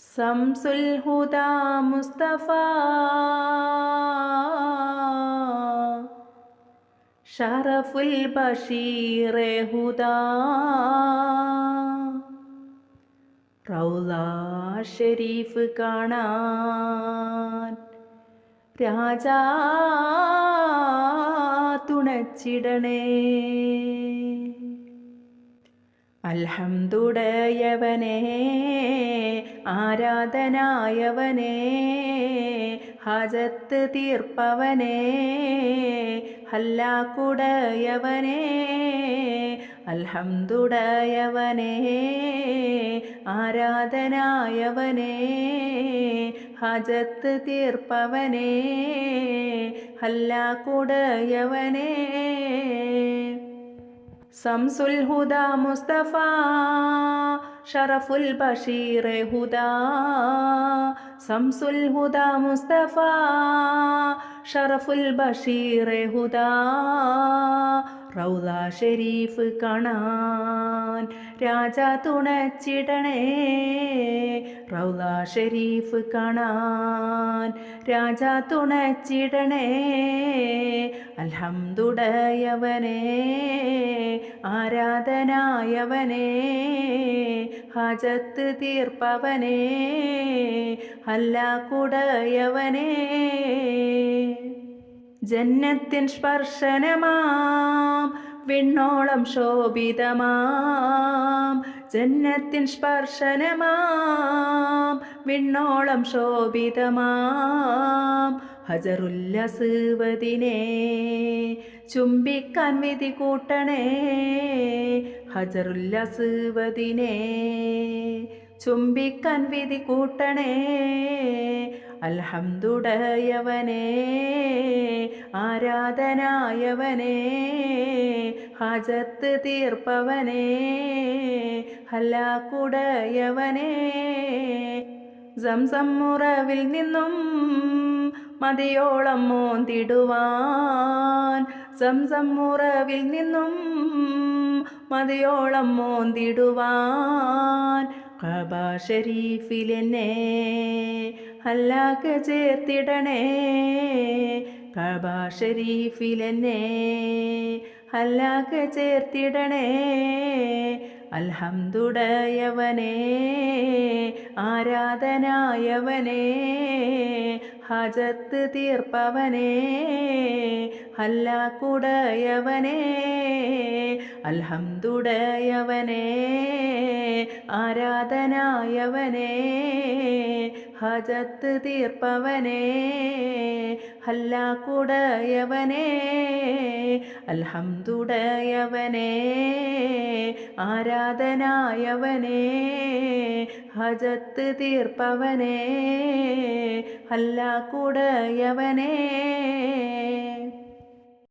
സംസുൽ ഹുദാ മുസ്തഫ. ഷറഫുൽ ബഷീർ ഹുദാ. റൗല ഷരീഫ് കാണാൻ രാജാ തുണച്ചിടണേ. അൽഹംദുടയവനേ ആരാധനായവനേ ഹജത്ത് തീർപ്പവനേ ഹല്ലാക്കുടയവനേ അൽഹംദുടയവനേ ആരാധനായവനേ ഹജത്ത് തീർപ്പവനേ ഹല്ലാക്കുടയവനേ. സംസുൽ ഹുദ മുസ്തഫ ഷറഫുൽ ബഷീർ ഹുദ. സംസുൽ ഹുദ മുസ്തഫ ഷറഫുൽ ബഷീർ ഹുദ. റൗദ ഷെരീഫ് കാണാൻ രാജ തുണച്ചിടണേ റൗദ ഷെരീഫ് കാണാൻ രാജ തുണച്ചിടണേ. അൽഹംദുടയവനേ ആരാധനായവനേ ഹജത്ത് തീർപ്പവനേ അല്ലാക്കുടയവനേ ജന്നത്തിൻ സ്പർശനമാം. വിണ്ണോളം ശോഭിതമാം. ജന്നത്തിൻ സ്പർശനമാം. വിണ്ണോളം ശോഭിതമാം. ഹജറുല്ലസുവതിനെ ചുംബിക്കാൻ വിധി കൂട്ടണേ. ഹജറുല്ലസുവതിനെ ചുംബിക്കാൻ വിധി കൂട്ടണേ. അൽഹംദുടയവനേ ആരാധനായവനേ ഹാജത്ത് തീർപ്പവനേ ഹല്ലാക്കുടയവനേ സംസം മുറവിൽ നിന്നും മതിയോളം മോന്തിടുവാൻ സംസം മുറവിൽ നിന്നും മതിയോളം മോന്തിടുവാൻ കബ ഷരീഫിലെന്നെ അല്ലാക്ക് ചേർത്തിടണേ. കബ ഷരീഫിലെന്നെ അല്ലാക്ക് ചേർത്തിടണേ. അൽഹംദുടയവനേ ആരാധനായവനേ ഹജത്ത് തീർപ്പവനേ. ഹല്ലാക്കുടയവനേ അൽഹംദുടയവനേ ആരാധനായവനേ ഹജത്ത് തീർപ്പവനേ അല്ലാക്കുടയവനേ അൽഹംദുടയവനേ ആരാധനായവനേ ഹജത്ത് തീർപ്പവനേ ഹല്ലാക്കുടയവനേ